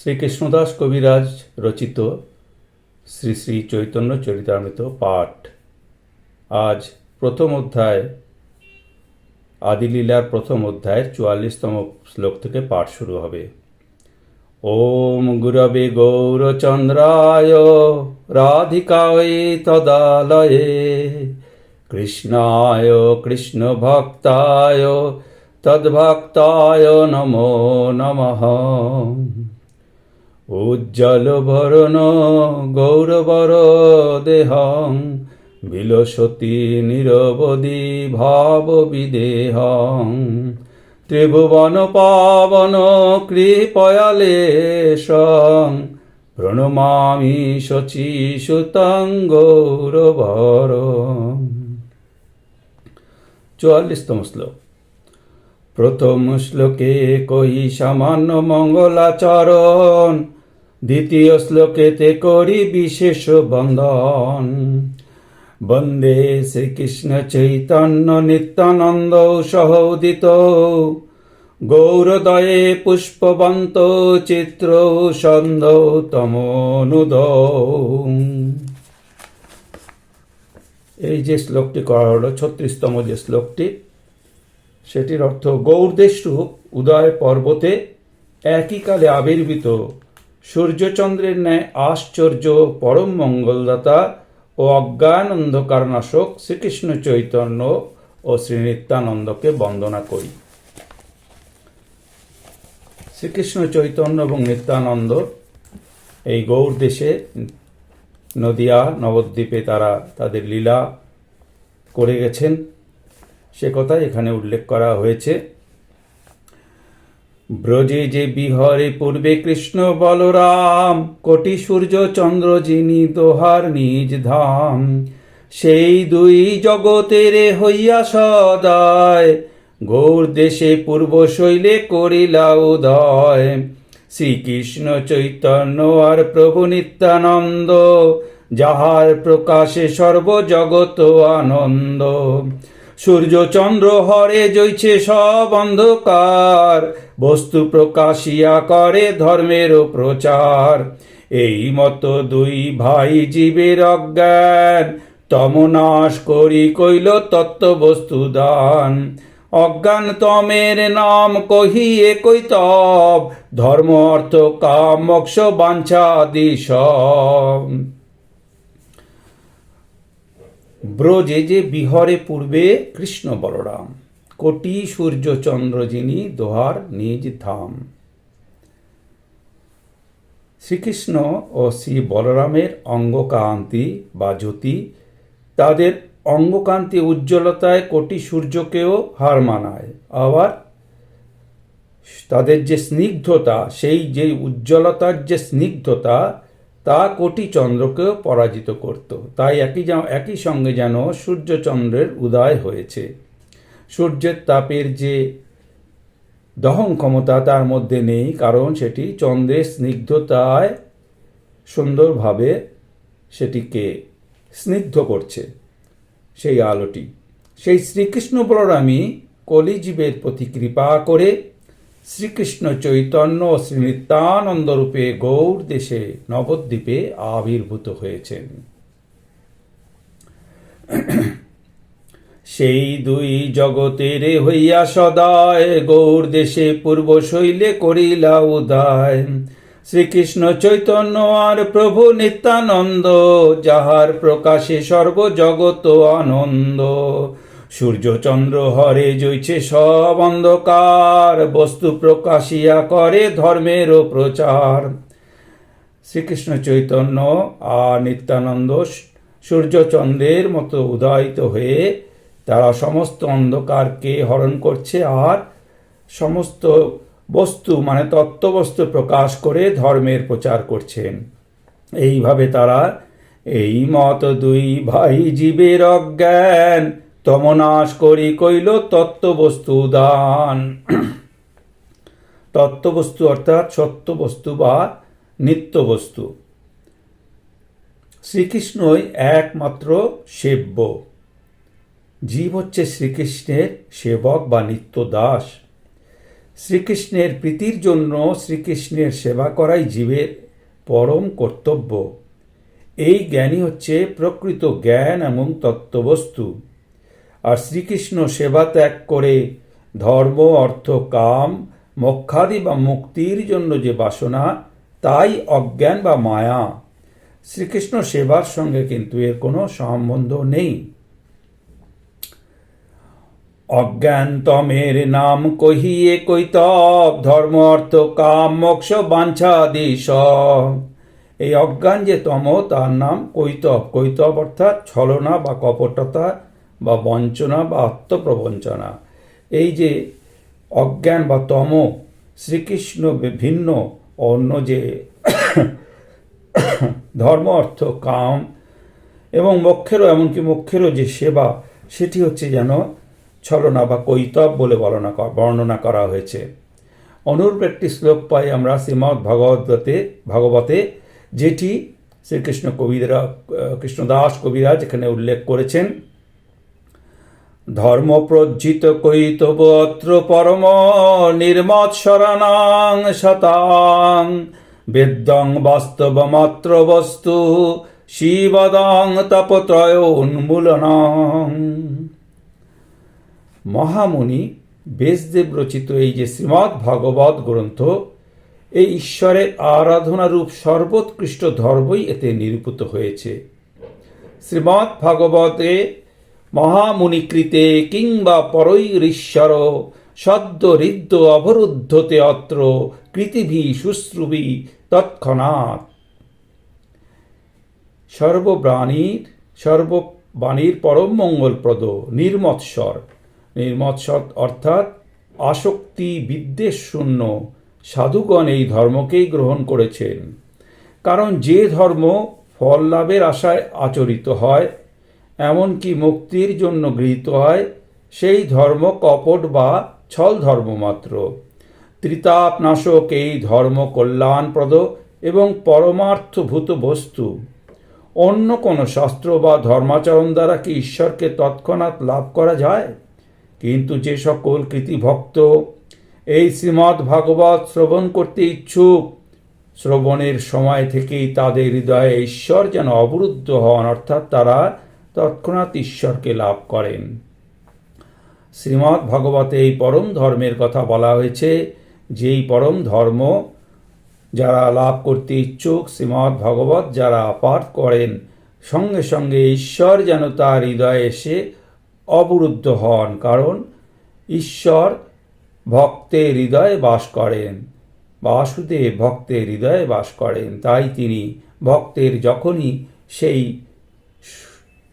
শ্রীকৃষ্ণদাস কবিরাজ রচিত শ্রী শ্রী চৈতন্য চরিতামৃত পাঠ। আজ প্রথম অধ্যায়, আদিলীলার প্রথম অধ্যায়ের চুয়াল্লিশতম শ্লোক থেকে পাঠ শুরু হবে। ওম গুরবে গৌরচন্দ্রায় রাধিকায় তদালয়ে, কৃষ্ণায় কৃষ্ণ ভক্তায় তদ্ভক্তায় নমো নমঃ। উজ্জ্বল ভরণ, গৌরবর দেহং, বিলসতি নিরবধি ভাব বিদেহং ত্রিভুবন পাবন কৃপয়ালেশং, প্রণমামি শচী সুতং গৌরবর। চুয়াল্লিশতম শ্লোক। প্রথম শ্লোকে কহি সামান্য মঙ্গলাচরণ দ্বিতীয় শ্লোকেতে করি বিশেষ বন্ধন। বন্দে শ্রীকৃষ্ণ চৈতন্য নিত্যানন্দ সহোদিত। গৌরদয়ে পুষ্পবন্ত চিত্র সন্দ তমনুদ এই যে শ্লোকটি করা হলো, ছত্রিশতম যে শ্লোকটি, সেটির অর্থ গৌরদেশরূপ উদয় পর্বতে একই কালে আবির্ভূত সূর্যচন্দ্রের ন্যায় আশ্চর্য পরম মঙ্গলদাতা ও অজ্ঞান অন্ধকারনাশক শ্রীকৃষ্ণ চৈতন্য ও শ্রীনিত্যানন্দকে বন্দনা করি। শ্রীকৃষ্ণ চৈতন্য এবং নিত্যানন্দ এই গৌর দেশে নদিয়া, নবদ্বীপে তারা তাদের লীলা করে গেছেন। সে কথা এখানে উল্লেখ করা হয়েছে। ব্রজে যে বিহরে পূর্বে কৃষ্ণ বলরাম, কোটি সূর্য চন্দ্র যিনি দোহার নিজ ধাম, সেই দুই জগতের হইয়া সদায় গৌর দেশে পূর্ব শৈলে করিলা উদয়। শ্রীকৃষ্ণ চৈতন্য আর প্রভু নিত্যানন্দ, যাহার প্রকাশে সর্বজগত আনন্দ। সূর্য চন্দ্র হরে জৈছে সব অন্ধকার বস্তু প্রকাশিয়া করে ধর্মের প্রচার। এই মতো দুই ভাই জীবের অজ্ঞান, তমনাশ করি কইল তত্ত্ব বস্তু দান। অজ্ঞান তমের নাম কহিয়ে কৈতব ধর্ম, অর্থ, কাম, মোক্ষ বাঞ্ছাদি সব। ব্রজে যে বিহরে পূর্বে কৃষ্ণ বলরাম কোটি সূর্য চন্দ্র যিনি দোহার নিজ ধাম। শ্রীকৃষ্ণ ও শ্রী বলরামের অঙ্গকান্তি বা জ্যোতি তাদের অঙ্গকান্তি উজ্জ্বলতায় কোটি সূর্যকেও হার মানায়। আবার তাদের যে স্নিগ্ধতা, সেই যে উজ্জ্বলতার যে স্নিগ্ধতা, তা কোটি চন্দ্রকেও পরাজিত করত। তাই একই একই সঙ্গে যেন সূর্যচন্দ্রের উদয় হয়েছে। সূর্যের তাপের যে দহন ক্ষমতা তার মধ্যে নেই, কারণ সেটি চন্দ্রের স্নিগ্ধতায় সুন্দরভাবে সেটিকে স্নিগ্ধ করছে, সেই আলোটি। সেই শ্রীকৃষ্ণ বলরামই কলিজীবের প্রতি কৃপা করে শ্রীকৃষ্ণ চৈতন্য ও শ্রী নিত্যানন্দ গৌর দেশে নবদ্বীপে আবির্ভূত হয়েছেন। সেই দুই জগতের হইয়া সদায় গৌর দেশে পূর্ব শৈলে করিলা উদয়। শ্রীকৃষ্ণ চৈতন্য আর প্রভু নিত্যানন্দ, যাহার প্রকাশে সর্বজগত আনন্দ। সূর্যচন্দ্র হরে জইছে সব অন্ধকার, বস্তু প্রকাশিয়া করে ধর্মেরও প্রচার। শ্রীকৃষ্ণ চৈতন্য আর নিত্যানন্দ সূর্যচন্দ্রের মতো উদয়িত হয়ে তারা সমস্ত অন্ধকারকে হরণ করছে আর সমস্ত বস্তু মানে তত্ত্ববস্তু প্রকাশ করে ধর্মের প্রচার করছেন। এইভাবে তারা এই মত দুই ভাই জীবের অজ্ঞান, তমনাশ করি কইল তত্ত্ববস্তু দান। তত্ত্ববস্তু অর্থাৎ সত্য বস্তু বা নিত্য বস্তু শ্রীকৃষ্ণই একমাত্র সেব্য। জীব হচ্ছে শ্রীকৃষ্ণের সেবক বা নিত্য দাস। শ্রীকৃষ্ণের প্রীতির জন্য শ্রীকৃষ্ণের সেবা করাই জীবের পরম কর্তব্য। এই জ্ঞানই হচ্ছে প্রকৃত জ্ঞান এবং তত্ত্ববস্তু। আর শ্রীকৃষ্ণ সেবা ত্যাগ করে ধর্ম, অর্থ, কাম, মোক্ষাদি বা মুক্তির জন্য যে বাসনা, তাই অজ্ঞান বা মায়া। শ্রীকৃষ্ণ সেবার সঙ্গে কিন্তু এর কোনো সম্বন্ধ নেই। অজ্ঞান তমের নাম কহিয়ে কৈতব, ধর্ম, অর্থ, কাম, মোক্ষ বাঞ্ছাদি সব। এই অজ্ঞান যে তম, তার নাম কৈতব। কৈতব অর্থাৎ ছলনা বা কপটতা বা বঞ্চনা বা আত্মপ্রবঞ্চনা। এই যে অজ্ঞান বা তম, শ্রীকৃষ্ণ বিভিন্ন অন্য যে ধর্ম, অর্থ, কাম এবং মোক্ষেরও, এমনকি মোক্ষেরও যে সেবা, সেটি হচ্ছে যেন ছলনা বা কৈতব বলে বর্ণনা বর্ণনা করা হয়েছে। অনুরূপ একটি শ্লোক পাই আমরা শ্রীমৎ ভগবতে ভাগবতে, যেটি শ্রীকৃষ্ণ কবিরা, কৃষ্ণদাস কবিরাজ এখানে উল্লেখ করেছেন। ধর্ম প্রজ্জিত কৈতব অত্র পরম নির্মৎসরাণাং শতাং। বেদ্যং বাস্তবমাত্র বস্তু, শিবদং তপত্রয় উন্মূলনং। মহামুনি বেশদেব রচিত এই যে শ্রীমৎ ভাগবত গ্রন্থ, এই ঈশ্বরের আরাধনারূপ সর্বোৎকৃষ্ট ধর্মই এতে নিরূপিত হয়েছে। শ্রীমৎ ভাগবতে মহামুনিকৃতে কিংবা পরৈরীশ্বর সদ্য হৃদ্য অবরুদ্ধতে অত্র কৃতিভি শুশ্রুবি তৎক্ষণাৎ। সর্বপ্রাণীর সর্ববাণীর পরম মঙ্গলপ্রদ, নির্মৎসর। নির্মৎসর অর্থাৎ আসক্তি বিদ্বেষ শূন্য সাধুগণ এই ধর্মকেই গ্রহণ করেছেন। কারণ যে ধর্ম ফল লাভের আশায় আচরিত হয়, এমনকি মুক্তির জন্য গৃহীত হয়, সেই ধর্ম কপট বা ছল ধর্ম মাত্র। ত্রিতাপ নাশক এই ধর্ম কল্যাণপ্রদ এবং পরমার্থভূত বস্তু। অন্য কোনো শাস্ত্র বা ধর্মাচরণ দ্বারা কি ঈশ্বরকে তৎক্ষণাৎ লাভ করা যায়? কিন্তু যে সকল কৃতিভক্ত এই শ্রীমদ্ ভাগবত শ্রবণ করতে ইচ্ছুক, শ্রবণের সময় থেকেই তাদের হৃদয়ে ঈশ্বর যেন অবরুদ্ধ হন, অর্থাৎ তারা তৎক্ষণাৎ ঈশ্বরকে লাভ করেন। শ্রীমদ্ ভাগবতে এই পরম ধর্মের কথা বলা হয়েছে, যেই পরম ধর্ম যারা লাভ করতে ইচ্ছুক শ্রীমদ্ ভাগবত যারা পাঠ করেন, সঙ্গে সঙ্গে ঈশ্বর যেন তার হৃদয়ে এসে অবরুদ্ধ হন, কারণ ঈশ্বর ভক্তের হৃদয়ে বাস করেন, বাসুদেব ভক্তের হৃদয়ে বাস করেন। তাই তিনি ভক্তের যখনই সেই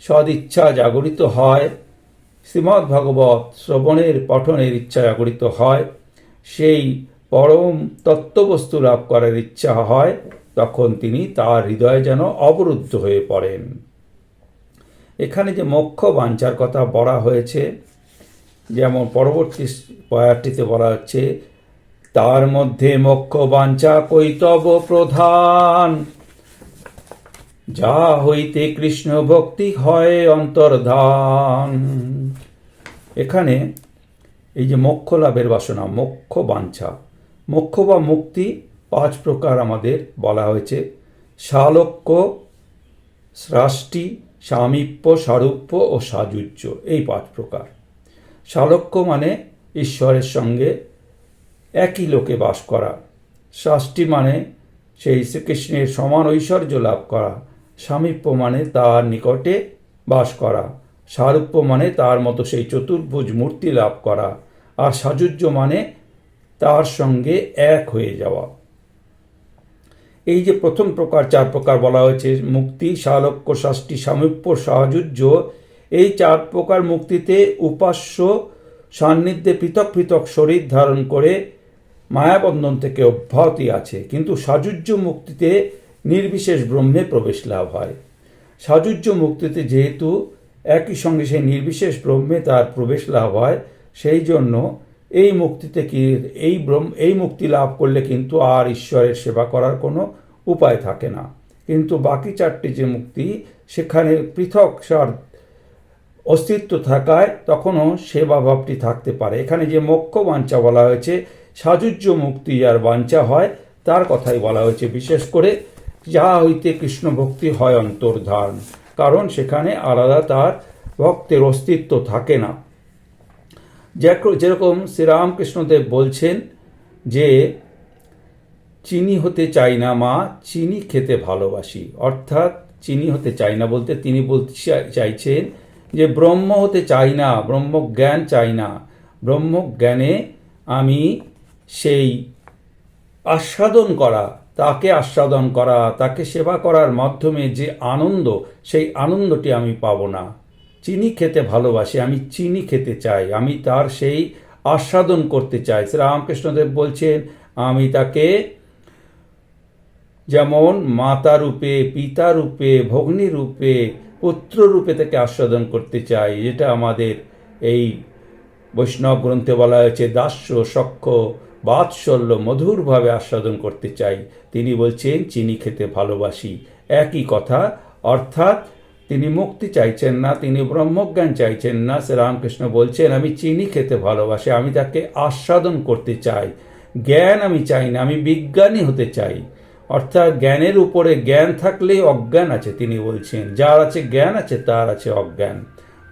সদিচ্ছা জাগরিত হয় শ্রীমদ্ ভাগবত শ্রবণের পঠনের ইচ্ছা জাগরিত হয়, সেই পরম তত্ত্ববস্তু লাভ করার ইচ্ছা হয়, তখন তিনি তার হৃদয়ে যেন অবরুদ্ধ হয়ে পড়েন। এখানে যে মোক্ষ বাঞ্চার কথা বলা হয়েছে, যেমন পরবর্তী পয়ারটিতে বলা হচ্ছে, তার মধ্যে মোক্ষ বাঞ্ছা কৈতব প্রধান। যা হইতে কৃষ্ণ ভক্তি হয় অন্তর্ধান। এখানে এই যে মোক্ষ লাভের বাসনা, মোক্ষ বাঞ্ছা, মোক্ষ বা মুক্তি পাঁচ প্রকার আমাদের বলা হয়েছে। শালক্য স্রাষ্টি সামীপ্য সারূপ্য ও সাজুজ্য এই পাঁচ প্রকার। শালক্য মানে ঈশ্বরের সঙ্গে একই লোকে বাস করা। ষষ্ঠী মানে সেই শ্রীকৃষ্ণের সমান ঐশ্বর্য লাভ করা। সামীপ্য মানে তার নিকটে বাস করা। সারূপ্য মানে তার মতো সেই চতুর্ভুজ মূর্তি লাভ করা। আর সাজুজ্য মানে তার সঙ্গে এক হয়ে যাওয়া। এই যে প্রথম প্রকার, চার প্রকার বলা হয়েছে, মুক্তি, শালক্য, ষষ্ঠী, সামীপ্য সাহাযুজ্য এই চার প্রকার মুক্তিতে উপাস্য, সান্নিধ্যে পৃথক পৃথক শরীর ধারণ করে মায়াবন্ধন থেকে অব্যাহতি আছে। কিন্তু সাজুজ্য মুক্তিতে নির্বিশেষ ব্রহ্মে প্রবেশ লাভ হয়। সাজুজ্য মুক্তিতে যেহেতু একই সঙ্গে সেই নির্বিশেষ ব্রহ্মে তার প্রবেশ লাভ হয়, সেই জন্য এই মুক্তিতে কি এই ব্রহ্ম, এই মুক্তি লাভ করলে কিন্তু আর ঈশ্বরের সেবা করার কোনো উপায় থাকে না। কিন্তু বাকি চারটি যে মুক্তি, সেখানে পৃথক সার অস্তিত্ব থাকায় তখনও সেবা ভাবটি থাকতে পারে। এখানে যে মোক্ষ বাঞ্ছা বলা হয়েছে সাজুজ্য মুক্তি যার বাঞ্ছা হয়, তার কথাই বলা হয়েছে। বিশেষ করে যা হইতে কৃষ্ণ ভক্তি হয় অন্তর্ধান, কারণ সেখানে আলাদা তার ভক্তের অস্তিত্ব থাকে না। যেরকম শ্রীরামকৃষ্ণদেব বলছেন যে, চিনি হতে চাই না মা, চিনি খেতে ভালোবাসি। অর্থাৎ চিনি হতে চাই না বলতে তিনি বলতে চাই- চাইছেন যে, ব্রহ্ম হতে চাই না, ব্রহ্মজ্ঞান চাই না। ব্রহ্মজ্ঞানে আমি সেই আস্বাদন করা, তাকে আস্বাদন করা, তাকে সেবা করার মাধ্যমে যে আনন্দ, সেই আনন্দটি আমি পাবো না। চিনি খেতে ভালোবাসি, আমি চিনি খেতে চাই, আমি তার সেই আস্বাদন করতে চাই। শ্রীরামকৃষ্ণদেব বলছেন, আমি তাকে যেমন মাতা রূপে, পিতা রূপে, ভগ্নী রূপে, পুত্র রূপে তাকে আস্বাদন করতে চাই, যেটা আমাদের এই বৈষ্ণব গ্রন্থে বলা হয়েছে, দাস্য, সক্ষ, বাৎসল্য, মধুরভাবে আস্বাদন করতে চাই। তিনি বলছেন, চিনি খেতে ভালোবাসি। একই কথা, অর্থাৎ তিনি মুক্তি চাইছেন না, তিনি ব্রহ্মজ্ঞান চাইছেন না শ্রীরামকৃষ্ণ বলছেন, আমি চিনি খেতে ভালোবাসি, আমি তাকে আস্বাদন করতে চাই। জ্ঞান আমি চাই না, আমি বিজ্ঞানী হতে চাই। অর্থাৎ জ্ঞানের উপরে জ্ঞান থাকলেই অজ্ঞান আছে, তিনি বলছেন। যার আছে জ্ঞান আছে, তার আছে অজ্ঞান।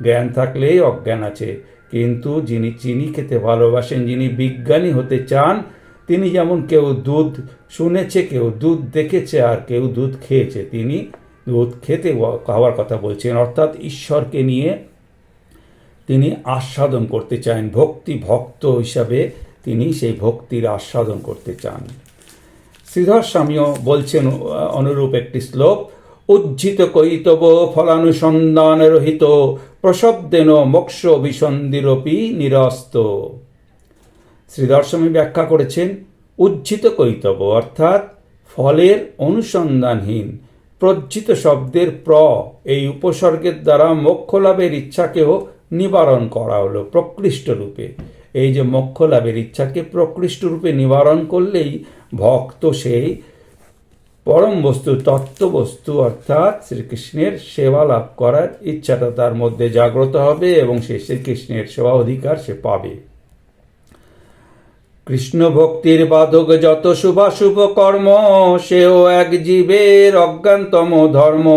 জ্ঞান থাকলেই অজ্ঞান আছে। কিন্তু যিনি চিনি খেতে ভালোবাসেন, যিনি বিজ্ঞানী হতে চান, তিনি যেমন কেউ দুধ শুনেছে, কেউ দুধ দেখেছে, আর কেউ দুধ খেয়েছে, তিনি খেতে খাওয়ার কথা বলছেন। অর্থাৎ ঈশ্বরকে নিয়ে তিনি আস্বাদন করতে চান। ভক্তি ভক্ত হিসাবে তিনি সেই ভক্তির আস্বাদন করতে চান। শ্রীধর স্বামীও বলছেন, অনুরূপ একটি শ্লোক, উজ্জিত কৈতব ফলানুসন্ধান রহিত প্রশব্দেন মোক্ষ বিসন্দিরপি নিরস্ত। শ্রীধর স্বামী ব্যাখ্যা করেছেন, উজ্জিত কৈতব, অর্থাৎ ফলের অনুসন্ধানহীন প্রজ্জিত শব্দের প্র এই উপসর্গের দ্বারা মোক্ষ লাভের ইচ্ছাকেও নিবারণ করা হলো প্রকৃষ্ট রূপে। এই যে মোক্ষ লাভের ইচ্ছাকে প্রকৃষ্ট রূপে নিবারণ করলেই ভক্ত সেই পরম বস্তু, তত্ত্ববস্তু অর্থাৎ শ্রীকৃষ্ণের সেবা লাভ করার ইচ্ছাটা তার মধ্যে জাগ্রত হবে এবং সে শ্রীকৃষ্ণের সেবা অধিকার সে পাবে। কৃষ্ণ ভক্তির বাধক যত শুভাশুভ কর্ম, সেও এক জীবের অজ্ঞানতম ধর্ম।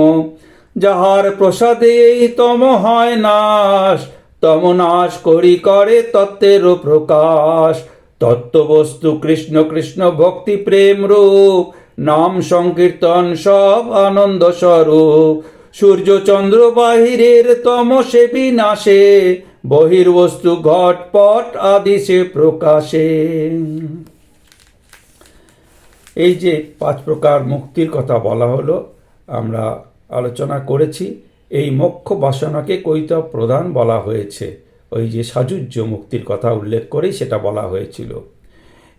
যাহার প্রসাদে এই তম হয় নাশ, তম নাশ করি করে তত্ত্বেরও প্রকাশ। তত্ত্ববস্তু কৃষ্ণ কৃষ্ণ ভক্তি প্রেম রূপ, নাম সংকীর্তন সব আনন্দ স্বরূপ। সূর্য চন্দ্র বাহিরের তম সে বিনাশে বহির্বস্তু ঘটপট আদি সে প্রকাশে। এই যে পাঁচ প্রকার মুক্তির কথা বলা হলো, আমরা আলোচনা করেছি। এই মোক্ষ বাসনাকে কৈত প্রধান বলা হয়েছে। ওই যে সাজুজ্য মুক্তির কথা উল্লেখ করেই সেটা বলা হয়েছিল।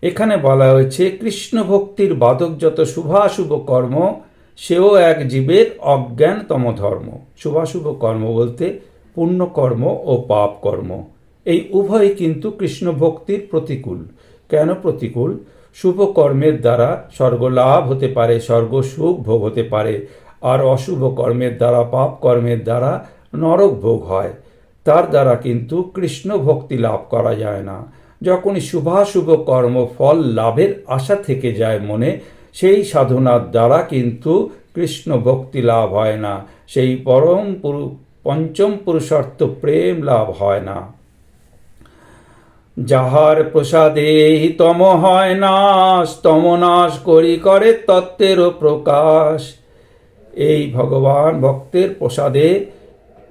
এখানে বলা হয়েছে, কৃষ্ণ ভক্তির বাদক যত শুভাশুভ কর্ম, সেও এক জীবের অজ্ঞানতম ধর্ম। শুভাশুভ কর্ম বলতে পুণ্য কর্ম ও পাপ কর্ম এই উভয় কিন্তু কৃষ্ণ ভক্তির প্রতিকূল। কেন প্রতিকূল? শুভ কর্মের দ্বারা স্বর্গ লাভ হতে পারে স্বর্গ সুখ ভোগ হতে পারে। আর অশুভ কর্মের দ্বারা পাপ কর্মের দ্বারা নরক ভোগ হয়। তার দ্বারা কিন্তু কৃষ্ণ ভক্তি লাভ করা যায় না। যখনই শুভাশুভ কর্ম ফল লাভের আশা থেকে যায় মনে, সেই সাধনার দ্বারা কিন্তু কৃষ্ণ ভক্তি লাভ হয় না। সেই পরম পুরু পঞ্চম পুরুষার্থ প্রেম লাভ হয় না। যাহার প্রসাদে তম হয় নাশ, তম নাশ করি করে তত্ত্বেরও প্রকাশ। এই ভগবান ভক্তের প্রসাদে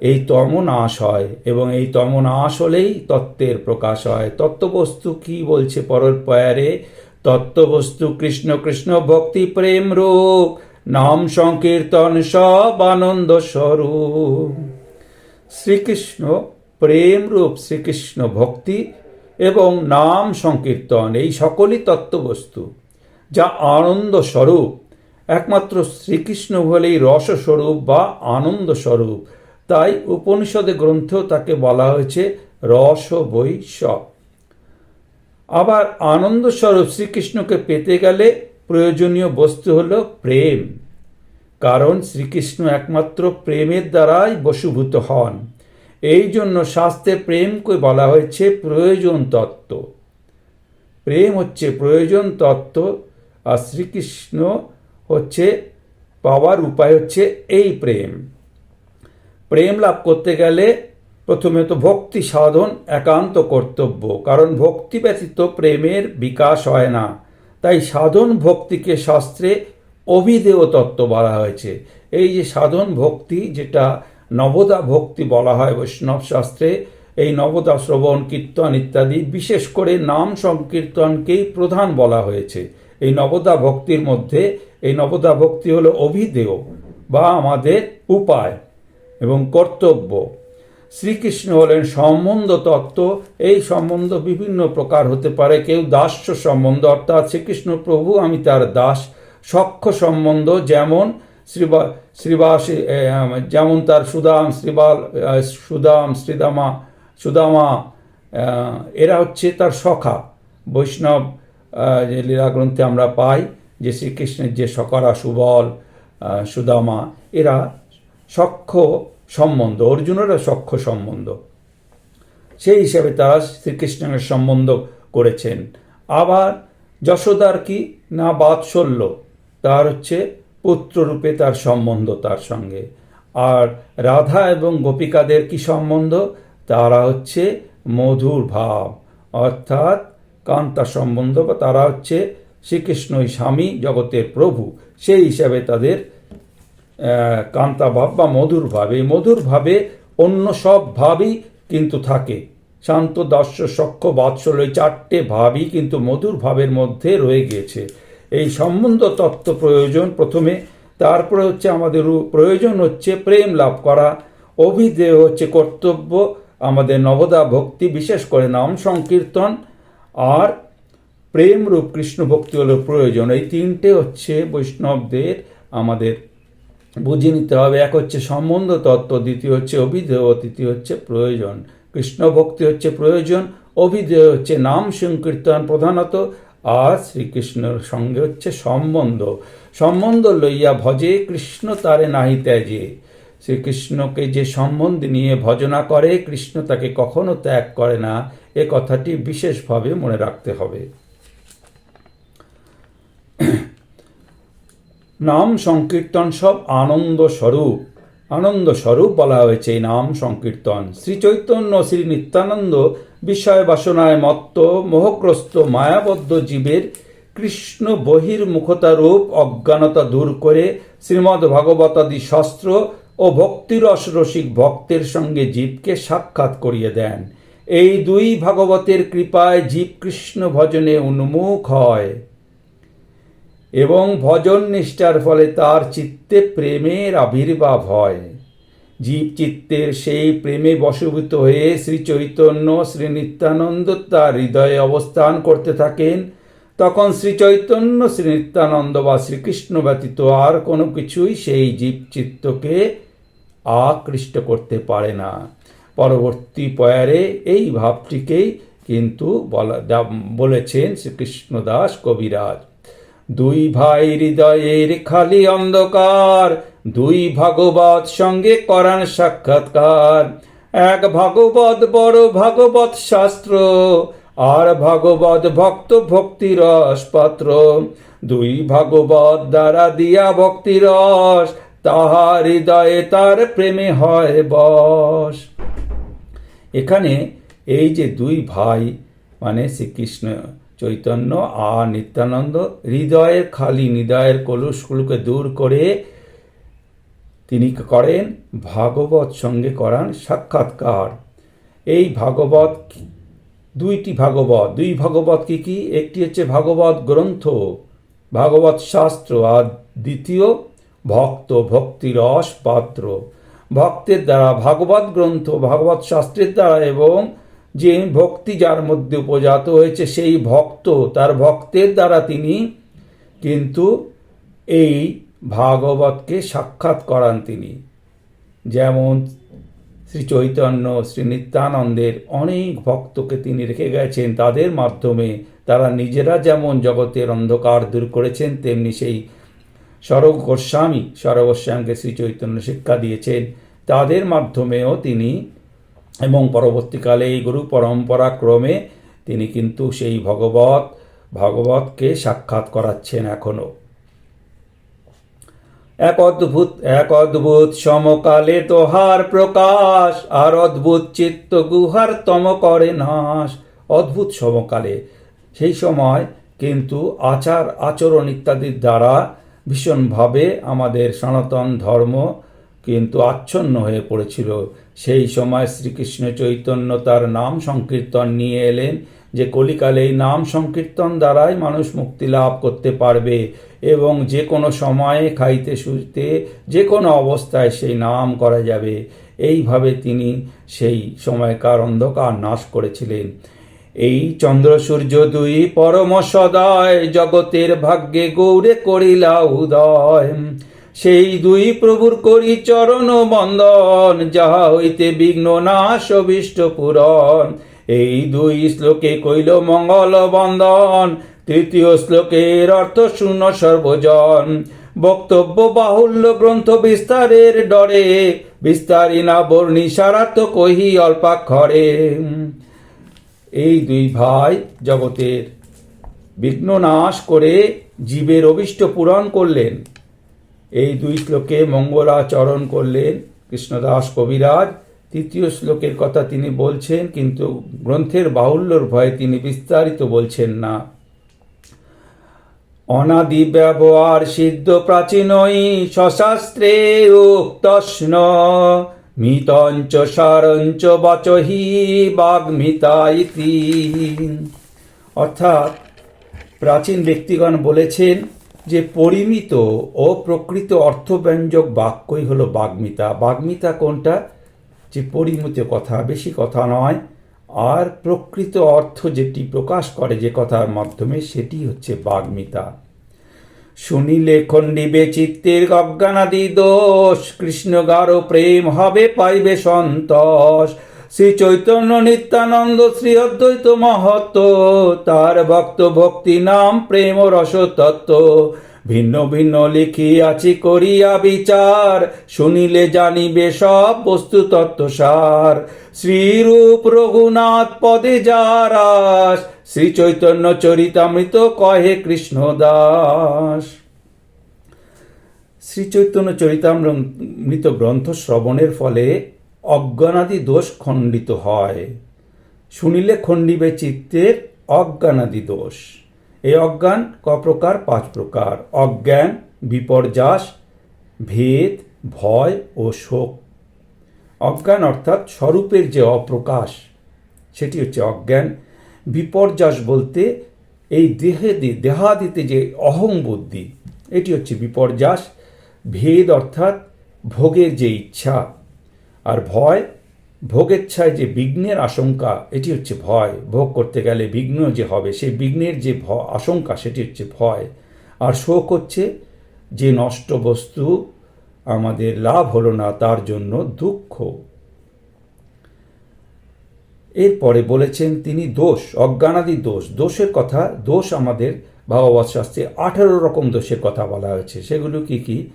এই তম নাশ হয় এবং এই তম নাশ হলেই তত্ত্বের প্রকাশ হয়। তত্ত্ববস্তু কি বলছে পরের পয়ারে? তত্ত্ববস্তু কৃষ্ণ কৃষ্ণ ভক্তি প্রেম রূপ, নাম সংকীর্তন সব আনন্দ স্বরূপ। শ্রীকৃষ্ণ প্রেম রূপ শ্রীকৃষ্ণ ভক্তি এবং নাম সংকীর্তন, এই সকলই তত্ত্ববস্তু, যা আনন্দ স্বরূপ একমাত্র শ্রীকৃষ্ণ হলেই রসস্বরূপ বা আনন্দ স্বরূপ তাই উপনিষদে গ্রন্থেও তাকে বলা হয়েছে রস বৈশ আবার আনন্দস্বরূপ শ্রীকৃষ্ণকে পেতে গেলে প্রয়োজনীয় বস্তু হল প্রেম। কারণ শ্রীকৃষ্ণ একমাত্র প্রেমের দ্বারাই বশীভূত হন। এই জন্য শাস্ত্রে প্রেমকে বলা হয়েছে প্রয়োজন তত্ত্ব। প্রেম হচ্ছে প্রয়োজন তত্ত্ব, আর শ্রীকৃষ্ণ হচ্ছে, পাওয়ার উপায় হচ্ছে এই প্রেম। প্রেম লাভ করতে গেলে প্রথমে তো ভক্তি সাধন একান্ত কর্তব্য, কারণ ভক্তি ব্যতীত প্রেমের বিকাশ হয় না। তাই সাধন ভক্তিকে শাস্ত্রে অভিদেয় তত্ত্ব বলা হয়েছে। এই যে সাধন ভক্তি যেটা নবদা ভক্তি বলা হয় বৈষ্ণব শাস্ত্রে, এই নবদা শ্রবণ, কীর্তন ইত্যাদি, বিশেষ করে নাম সংকীর্তনকেই প্রধান বলা হয়েছে। এই নবদা ভক্তির মধ্যে, এই নবদা ভক্তি হলো অভিদেয় বা আমাদের উপায় এবং কর্তব্য। শ্রীকৃষ্ণ হলেন সম্বন্ধ তত্ত্ব। এই সম্বন্ধ বিভিন্ন প্রকার হতে পারে। কেউ দাস্য সম্বন্ধ, অর্থাৎ শ্রীকৃষ্ণ প্রভু, আমি তার দাস। সখ্য সম্বন্ধ যেমন শ্রীবা, শ্রীবাসী যেমন তার সুদাম, শ্রীবাল সুদাম, শ্রীদামা, সুদামা এরা হচ্ছে তার সখা। বৈষ্ণব যে লীলা গ্রন্থে আমরা পাই যে শ্রীকৃষ্ণের যে সকরা সুবল সুদামা, এরা সখ্য সম্বন্ধ, অর্জুনেরও সখ্য সম্বন্ধ। সেই হিসাবে তারা শ্রীকৃষ্ণের সম্বন্ধ করেছেন। আবার যশোদার কি? না, বাৎসল্য। তার হচ্ছে পুত্ররূপে তার সম্বন্ধ তার সঙ্গে। আর রাধা এবং গোপিকাদের কি সম্বন্ধ? তারা হচ্ছে মধুর ভাব। অর্থাৎ কান্তা সম্বন্ধ বা তারা হচ্ছে শ্রীকৃষ্ণই স্বামী জগতের প্রভু। সেই হিসাবে তাদের আহ, কান্তা ভাব বা মধুর ভাব। এই মধুর ভাবে অন্য সব ভাবই কিন্তু থাকে। শান্ত দাস্য সক্ষ বাৎসল্য এই চারটে ভাবই কিন্তু মধুর ভাবের মধ্যে রয়ে গিয়েছে। এই সম্বন্ধ তত্ত্ব প্রয়োজন প্রথমে। তারপরে হচ্ছে আমাদের প্রয়োজন হচ্ছে প্রেম লাভ করা। অভিধেয় হচ্ছে কর্তব্য। আমাদের নবদা ভক্তি, বিশেষ করে নাম সংকীর্তন। আর প্রেম রূপ কৃষ্ণ ভক্তি হলো প্রয়োজন। এই তিনটে হচ্ছে বৈষ্ণবদের আমাদের বুঝে নিতে হবে। এক হচ্ছে সম্বন্ধ তত্ত্ব, দ্বিতীয় হচ্ছে অভিধেয়, তৃতীয় হচ্ছে প্রয়োজন। কৃষ্ণ ভক্তি হচ্ছে প্রয়োজন। অভিধেয় হচ্ছে নাম সংকীর্তন প্রধানত। আর শ্রীকৃষ্ণের সঙ্গে হচ্ছে সম্বন্ধ। সম্বন্ধ লইয়া ভজে কৃষ্ণ তারে নাহি ত্যাজে। শ্রীকৃষ্ণকে যে সম্বন্ধ নিয়ে ভজনা করে, কৃষ্ণ তাকে কখনো ত্যাগ করে না। এ কথাটি বিশেষভাবে মনে রাখতে হবে। নাম সংকীর্তন সব আনন্দ স্বরূপ। আনন্দ স্বরূপ বলা হয়েছে এই নাম সংকীর্তন। শ্রী চৈতন্য শ্রী নিত্যানন্দ বিষয় বাসনায় মত্ত, মোহগ্রস্ত, মায়াবদ্ধ জীবের কৃষ্ণ বহির্মুখতা রূপ অজ্ঞানতা দূর করে শ্রীমদ্ ভাগবতাদি শাস্ত্র ও ভক্তিরস রসিক ভক্তের সঙ্গে জীবকে সাক্ষাৎ করিয়ে দেন। এই দুই ভাগবতের কৃপায় জীব কৃষ্ণ ভজনে উন্মুখ হয় এবং ভজন নিষ্ঠার ফলে তার চিত্তে প্রেমের আবির্ভাব হয়। জীব চিত্তের সেই প্রেমে বশভূত হয়ে শ্রী চৈতন্য শ্রী নিত্যানন্দ তার হৃদয়ে অবস্থান করতে থাকেন। তখন শ্রী চৈতন্য শ্রী নিত্যানন্দ বা শ্রীকৃষ্ণ ব্যতীত আর কোনো কিছুই সেই জীব চিত্তকে আকৃষ্ট করতে পারে না। পরবর্তী পয়ারে এই ভাবটিকেই কিন্তু বলা বলেছেন শ্রীকৃষ্ণদাস কবিরাজ। দুই ভাই হৃদয়ের খালি অন্ধকার দুই ভাগবত সঙ্গে করান সাক্ষাৎকার। এক ভাগবত বড় ভাগবত শাস্ত্র, আর ভাগবত ভক্ত ভক্তি রস পাত্র। দুই ভাগবত দ্বারা দিয়া ভক্তি রস, তাহার হৃদয়ে তার প্রেমে হয় বশ এখানে এই যে দুই ভাই মানে শ্রীকৃষ্ণ চৈতন্য আর নিত্যানন্দ, হৃদয়ের খালি হৃদয়ের কলুষগুলোকে দূর করে তিনি করেন ভাগবত সঙ্গে করান সাক্ষাৎকার। এই ভাগবত দুইটি ভাগবত। দুই ভাগবত কি কি? একটি হচ্ছে ভাগবত গ্রন্থ, ভাগবত শাস্ত্র, আর দ্বিতীয় ভক্ত ভক্তিরস পাত্র। ভক্তের দ্বারা ভাগবত গ্রন্থ, ভাগবত শাস্ত্রের দ্বারা এবং যে ভক্তি যার মধ্যে উপজাত হয়েছে সেই ভক্ত, তার ভক্তের দ্বারা তিনি কিন্তু এই ভাগবতকে সাক্ষাৎ করান তিনি। যেমন শ্রী চৈতন্য, শ্রী নিত্যানন্দের অনেক ভক্তকে তিনি রেখে গেছেন। তাদের মাধ্যমে তারা নিজেরা যেমন জগতের অন্ধকার দূর করেছেন, তেমনি সেই সরব গোস্বামী সরব গোস্বামীকে শ্রী চৈতন্য শিক্ষা দিয়েছেন। তাদের মাধ্যমেও তিনি এবং পরবর্তীকালে এই গুরু পরম্পরা ক্রমে তিনি কিন্তু সেই ভগবত, ভাগবতকে সাক্ষাৎ করাচ্ছেন এখনও। এক অদ্ভুত এক অদ্ভুত সমকালে তোহার প্রকাশ, আর অদ্ভুত চিত্ত গুহার তম করে নাশ। অদ্ভুত সমকালে। সেই সময় কিন্তু আচার, আচরণ ইত্যাদির দ্বারা ভীষণভাবে আমাদের সনাতন ধর্ম কিন্তু আচ্ছন্ন হয়ে পড়েছিল। সেই সময় শ্রীকৃষ্ণ চৈতন্য তার নাম সংকীর্তন নিয়ে এলেন যে কলিকালে এই নাম সংকীর্তন দ্বারাই মানুষ মুক্তি লাভ করতে পারবে। এবং যে কোনো সময়ে খাইতে শুইতে যে কোনো অবস্থায় সেই নাম করা যাবে। এইভাবে তিনি সেই সময়কার অন্ধকার নাশ করেছিলেন। এই চন্দ্র সূর্য দুই পরম সদয় জগতের ভাগ্যে গৌরে করিলা উদয়। সেই দুই প্রভুর করি চরণ বন্দন, যাহা হইতে বিঘ্ন নাশ অভিষ্ট পূরণ। এই দুই শ্লোকে কইল মঙ্গল বন্দন তৃতীয় শ্লোকের অর্থ শূন্য সর্বজন। বক্তব্য বাহুল্য গ্রন্থ বিস্তারের ডরে বিস্তারি না বর্ণি সারার্থ কহি অল্পাক্ষরে। এই দুই ভাই জগতের বিঘ্ন নাশ করে জীবের অভিষ্ট পূরণ করলেন। এই দুই শ্লোকে মঙ্গলাচরণ করলেন কৃষ্ণদাস কবিরাজ। তৃতীয় শ্লোকের কথা তিনি বলছেন, কিন্তু গ্রন্থের বাহুল্যর ভয়ে তিনি বিস্তারিত বলছেন না। অনাদি ব্যবহার সিদ্ধ প্রাচীনই সশাস্ত্রে উক্তস্ন মিতঞ্চ সারঞ্চ বচহি বাগ্মিতা ইতি অর্থাৎ প্রাচীন ব্যক্তিগণ বলেছেন যে পরিমিত ও প্রকৃত অর্থব্যঞ্জক বাক্যই হলো বাগ্মিতা। বাগ্মিতা কোনটা? যে পরিমিত কথা, বেশি কথা নয়। আর প্রকৃত অর্থ যেটি প্রকাশ করে যে কথার মাধ্যমে, সেটি হচ্ছে বাগ্মিতা। শুনিলে খণ্ডিবে চিত্তের অজ্ঞানাদি দোষ কৃষ্ণ গারো প্রেম হবে পাইবে সন্তোষ। শ্রী চৈতন্য নিত্যানন্দ, শ্রী অদ্বৈত মহত্ব, তার ভক্ত ভক্তি নাম প্রেম রস তত্ত্ব ভিন্ন ভিন্ন লিখিয়াছি করিয়া বিচার। শুনিলে জানিবে সব বস্তু তত্ত্ব সার শ্রীরূপ রঘুনাথ পদে যারাস শ্রী চৈতন্য চরিতামৃত কহে কৃষ্ণ দাস শ্রী চৈতন্য চরিতামৃত গ্রন্থ শ্রবণের ফলে অজ্ঞানাদি দোষ খণ্ডিত হয়। শুনিলে খণ্ডিবে চিত্তের অজ্ঞানাদি দোষ। এই অজ্ঞান ক প্রকার পাঁচ প্রকার। অজ্ঞান, বিপর্যাস, ভেদ, ভয় ও শোক। অজ্ঞান অর্থাৎ স্বরূপের যে অপ্রকাশ, সেটি হচ্ছে অজ্ঞান। বিপর্যাস বলতে এই দেহে দি, দেহাদিতে যে অহং বুদ্ধি, এটি হচ্ছে বিপর্যাস। ভেদ অর্থাৎ ভোগের যে ইচ্ছা, আর ভয় ভোগেচ্ছায় যে বিঘ্নের আশঙ্কা, এটি হচ্ছে ভয়। ভোগ করতে গেলে বিঘ্ন যে হবে, সেই বিঘ্নের যে আশঙ্কা, সেটি হচ্ছে ভয়। আর শোক হচ্ছে যে নষ্ট বস্তু আমাদের লাভ হলো না, তার জন্য দুঃখ। এরপরে বলেছেন তিনি দোষ, অজ্ঞানাদি দোষ। দোষের কথা, দোষ আমাদের ভাগবত শাস্ত্রে আঠেরো রকম দোষের কথা বলা হয়েছে। সেগুলো কি কি?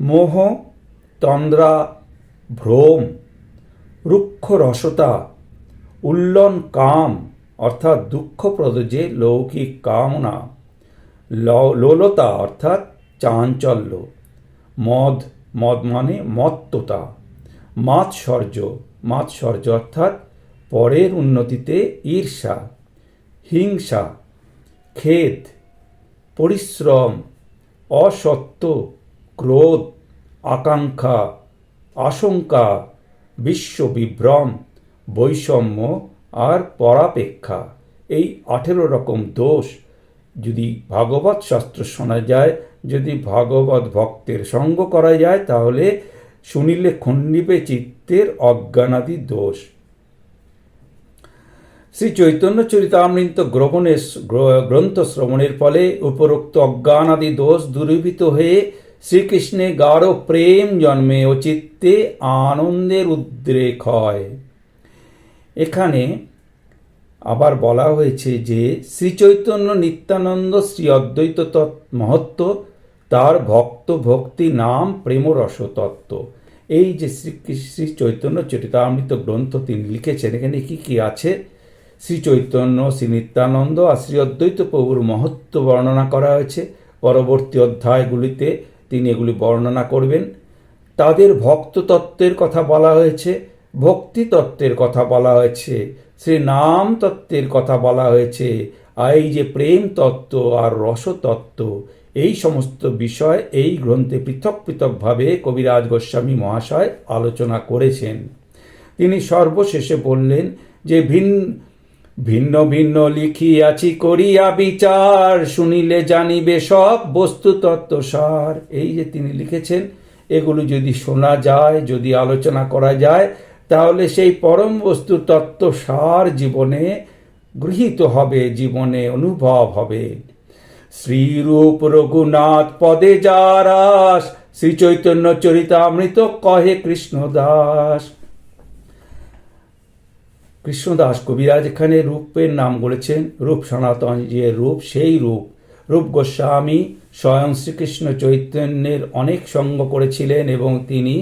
মোহ, তন্দ্রা, ভ্রম রুক্ষ রসতা উল্লন কাম, অর্থাৎ দুঃখপ্রদ যে লৌকিক কামনা লোলতা, অর্থাৎ চাঞ্চল্য, মদ মদ মানে মত্ততা, মাৎসর্য মাৎসর্য অর্থাৎ পরের উন্নতিতে ঈর্ষা, হিংসা খেদ পরিশ্রম, অসত্য, ক্রোধ, আকাঙ্ক্ষা, আশঙ্কা বিশ্ববিভ্রম বৈষম্য আর পরাপেক্ষা। এই আঠেরো রকম দোষ যদি ভাগবত শাস্ত্র শোনা যায়, যদি ভাগবত ভক্তের সঙ্গ করা যায়, তাহলে শুনিলে খণ্ডিবে চিত্তের অজ্ঞানাদি দোষ। শ্রী চৈতন্য চরিতামৃত গ্রহণের গ্রন্থ শ্রবণের ফলে উপরোক্ত অজ্ঞানাদি দোষ দূরীভূত হয়ে শ্রীকৃষ্ণে গাঢ় প্রেম জন্মে ও চিত্তে আনন্দের উদ্রেক হয় এখানে আবার বলা হয়েছে যে, শ্রীচৈতন্য নিত্যানন্দ শ্রী অদ্বৈত মহত্ব, তার ভক্ত ভক্তি নাম প্রেমরস তত্ত্ব এই যে শ্রী শ্রী চৈতন্য চরিতামৃত গ্রন্থ তিনি লিখেছেন, এখানে কি কি আছে? শ্রী চৈতন্য শ্রী নিত্যানন্দ আর শ্রী অদ্বৈত প্রভুর মহত্ব বর্ণনা করা হয়েছে। পরবর্তী অধ্যায়গুলিতে তিনি এগুলি বর্ণনা করবেন। তাদের ভক্ত তত্ত্বের কথা বলা হয়েছে ভক্তি তত্ত্বের কথা বলা হয়েছে শ্রী নাম তত্ত্বের কথা বলা হয়েছে, আর এই যে প্রেম তত্ত্ব আর রসতত্ত্ব, এই সমস্ত বিষয় এই গ্রন্থে পৃথক পৃথকভাবে কবিরাজ গোস্বামী মহাশয় আলোচনা করেছেন। তিনি সর্বশেষে বললেন যে ভিন্ন ভিন্ন ভিন্ন লিখিয়াছি করিয়া বিচার, শুনিলে জানিবে সব বস্তু তত্ত্ব সার এই যে তিনি লিখেছেন, এগুলো যদি শোনা যায়, যদি আলোচনা করা যায়, তাহলে সেই পরম বস্তু তত্ত্ব সার জীবনে গৃহীত হবে, জীবনে অনুভব হবে। শ্রীরূপ রঘুনাথ পদে যারাস শ্রী চৈতন্য চরিতামৃত কহে কৃষ্ণ দাস কৃষ্ণদাস কবিরাজ এখানে রূপের নাম বলেছেন রূপ সনাতন যে রূপ, সেই রূপ। রূপ গোস্বামী স্বয়ং শ্রীকৃষ্ণ চৈতন্যের অনেক সঙ্গ করেছিলেন এবং তিনি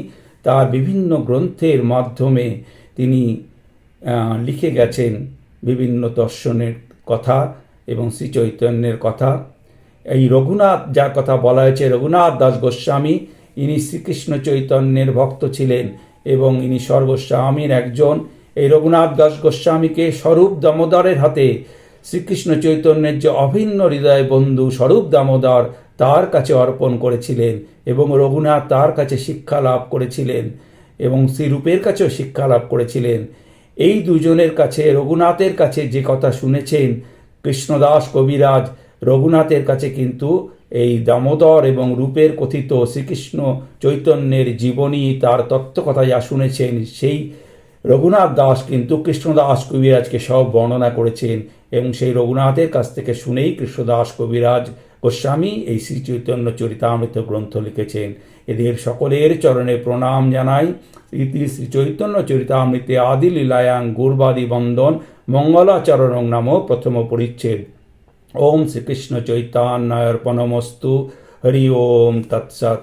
তার বিভিন্ন গ্রন্থের মাধ্যমে তিনি লিখে গেছেন বিভিন্ন দর্শনের কথা এবং শ্রী চৈতন্যের কথা। এই রঘুনাথ যার কথা বলা হয়েছে, রঘুনাথ দাস গোস্বামী, ইনি শ্রীকৃষ্ণ চৈতন্যের ভক্ত ছিলেন এবং ইনি স্বর্গস্বামীর একজন এই রঘুনাথ দাস গোস্বামীকে স্বরূপ দামোদরের হাতে শ্রীকৃষ্ণ চৈতন্যের যে অভিন্ন হৃদয় বন্ধু স্বরূপ দামোদর তার কাছে অর্পণ করেছিলেন এবং রঘুনাথ তার কাছে শিক্ষা লাভ করেছিলেন এবং শ্রী রূপের কাছেও শিক্ষা লাভ করেছিলেন। এই দুজনের কাছে, রঘুনাথের কাছে যে কথা শুনেছেন কৃষ্ণদাস কবিরাজ, রঘুনাথের কাছে কিন্তু এই দামোদর এবং রূপের কথিত শ্রীকৃষ্ণ চৈতন্যের জীবনী তার তত্ত্ব কথা যা শুনেছেন সেই রঘুনাথ দাস কিন্তু কৃষ্ণদাস কবিরাজকে সব বর্ণনা করেছেন এবং সেই রঘুনাথের কাছ থেকে শুনেই কৃষ্ণদাস কবিরাজ গোস্বামী এই শ্রী চৈতন্য চরিতামৃত গ্রন্থ লিখেছেন। এদের সকলের চরণে প্রণাম জানাই। ইতি শ্রী চৈতন্য চরিতামৃতে আদি লীলায়াং গুরবাদি বন্দন মঙ্গলাচরণ নাম প্রথম পরিচ্ছেদ। ওম শ্রীকৃষ্ণ চৈতন্যার্পণমস্তু হরি ওম তৎসৎ।